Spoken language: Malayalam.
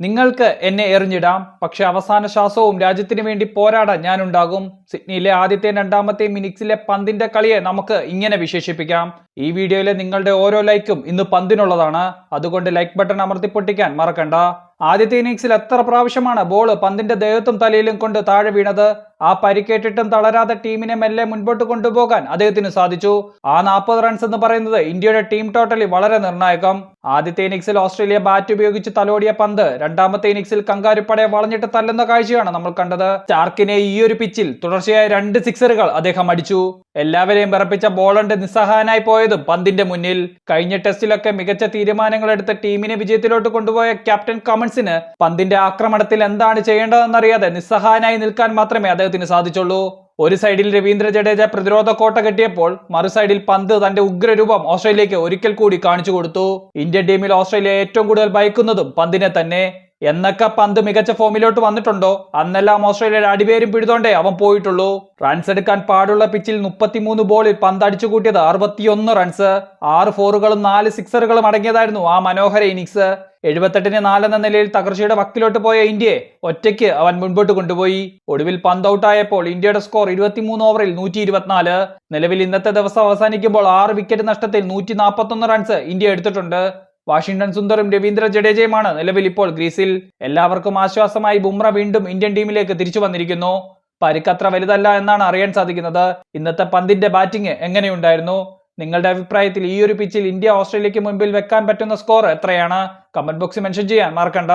നിങ്ങൾക്ക് എന്നെ എറിഞ്ഞിടാം. പക്ഷെ അവസാന ശ്വാസവും രാജ്യത്തിന് വേണ്ടി പോരാടാൻ ഞാനുണ്ടാകും. സിഡ്നിയിലെ ആദ്യത്തെ രണ്ടാമത്തെ ഇന്നിങ്സിലെ പന്തിന്റെ കളിയെ നമുക്ക് ഇങ്ങനെ വിശേഷിപ്പിക്കാം. ഈ വീഡിയോയിലെ നിങ്ങളുടെ ഓരോ ലൈക്കും ഇന്ന് പന്തിനുള്ളതാണ്. അതുകൊണ്ട് ലൈക്ക് ബട്ടൺ അമർത്തി പൊട്ടിക്കാൻ മറക്കണ്ട. ആദ്യത്തെ ഇന്നിങ്സിൽ എത്ര പ്രാവശ്യമാണ് ബോൾ പന്തിന്റെ ദേഹത്തും തലയിലും കൊണ്ട് താഴെ വീണത്? ആ പരിക്കേറ്റിട്ടും തളരാതെ ടീമിനെ മെല്ലെ മുൻപോട്ട് കൊണ്ടുപോകാൻ അദ്ദേഹത്തിന് സാധിച്ചു. ആ നാൽപ്പത് റൺസ് എന്ന് പറയുന്നത് ഇന്ത്യയുടെ ടീം ടോട്ടലി വളരെ നിർണായകം. ആദ്യത്തെ ഇന്നിങ്സിൽ ഓസ്ട്രേലിയ ബാറ്റ് ഉപയോഗിച്ച് തലോടിയ പന്ത് രണ്ടാമത്തെ ഇന്നിങ്സിൽ കങ്കാരുപ്പടയെ വളഞ്ഞിട്ട് തല്ലുന്ന കാഴ്ചയാണ് നമ്മൾ കണ്ടത്. സ്റ്റാർക്കിനെ ഈ ഒരു പിച്ചിൽ തുടർച്ചയായ രണ്ട് സിക്സറുകൾ അദ്ദേഹം അടിച്ചു. എല്ലാവരെയും വിറപ്പിച്ച ബോളണ്ട് നിസ്സഹായനായി പോയതും പന്തിന്റെ മുന്നിൽ. കഴിഞ്ഞ ടെസ്റ്റിലൊക്കെ മികച്ച തീരുമാനങ്ങൾ എടുത്ത് ടീമിനെ വിജയത്തിലോട്ട് കൊണ്ടുപോയ ക്യാപ്റ്റൻ കമൻസിന് പന്തിന്റെ ആക്രമണത്തിൽ എന്താണ് ചെയ്യേണ്ടതെന്നറിയാതെ നിസ്സഹായനായി നിൽക്കാൻ മാത്രമേ അദ്ദേഹത്തിന് സാധിച്ചുള്ളൂ. ഒരു സൈഡിൽ രവീന്ദ്ര ജഡേജ പ്രതിരോധ കോട്ട കെട്ടിയപ്പോൾ മറു സൈഡിൽ പന്ത് തന്റെ ഉഗ്രരൂപം ഓസ്ട്രേലിയക്ക് ഒരിക്കൽ കൂടി കാണിച്ചു കൊടുത്തു. ഇന്ത്യൻ ടീമിൽ ഓസ്ട്രേലിയ ഏറ്റവും കൂടുതൽ ഭയക്കുന്നതും പന്തിനെ തന്നെ. എന്നൊക്കെ പന്ത് മികച്ച ഫോമിലോട്ട് വന്നിട്ടുണ്ടോ? അന്നെല്ലാം ഓസ്ട്രേലിയയുടെ അടിപേരും പിടിതോണ്ടേ അവൻ പോയിട്ടുള്ളൂ. റൺസ് എടുക്കാൻ പാടുള്ള പിച്ചിൽ മുപ്പത്തിമൂന്ന് ബോളിൽ പന്ത് അടിച്ചു കൂട്ടിയത് അറുപത്തിയൊന്ന് റൺസ് ആറ് ഫോറുകളും നാല് സിക്സറുകളും അടങ്ങിയതായിരുന്നു ആ മനോഹര ഇന്നിങ്സ് എഴുപത്തെട്ടിന് നാലെന്ന നിലയിൽ തകർച്ചയുടെ വക്കിലോട്ട് പോയ ഇന്ത്യയെ ഒറ്റയ്ക്ക് അവൻ മുൻപോട്ട് കൊണ്ടുപോയി. ഒടുവിൽ പന്ത് ഔട്ടായപ്പോൾ ഇന്ത്യയുടെ സ്കോർ ഇരുപത്തിമൂന്ന് ഓവറിൽ നൂറ്റി ഇരുപത്തിനാല് നിലവിൽ ഇന്നത്തെ ദിവസം അവസാനിക്കുമ്പോൾ ആറ് വിക്കറ്റ് നഷ്ടത്തിൽ നൂറ്റി നാൽപ്പത്തൊന്ന് റൺസ് ഇന്ത്യ എടുത്തിട്ടുണ്ട്. വാഷിംഗ്ടൺ സുന്ദറും രവീന്ദ്ര ജഡേജയുമാണ് നിലവിൽ ഇപ്പോൾ ഗ്രീസിൽ. എല്ലാവർക്കും ആശ്വാസമായി ബുംറ വീണ്ടും ഇന്ത്യൻ ടീമിലേക്ക് തിരിച്ചു വന്നിരിക്കുന്നു. പരിക്കത്ര വലുതല്ല എന്നാണ് അറിയാൻ സാധിക്കുന്നത്. ഇന്നത്തെ പന്തിന്റെ ബാറ്റിംഗ് എങ്ങനെയുണ്ടായിരുന്നു? നിങ്ങളുടെ അഭിപ്രായത്തിൽ ഈ ഒരു പിച്ചിൽ ഇന്ത്യ ഓസ്ട്രേലിയക്ക് മുൻപിൽ വെക്കാൻ പറ്റുന്ന സ്കോർ എത്രയാണ്? കമന്റ് ബോക്സിൽ മെൻഷൻ ചെയ്യാൻ മറക്കണ്ട.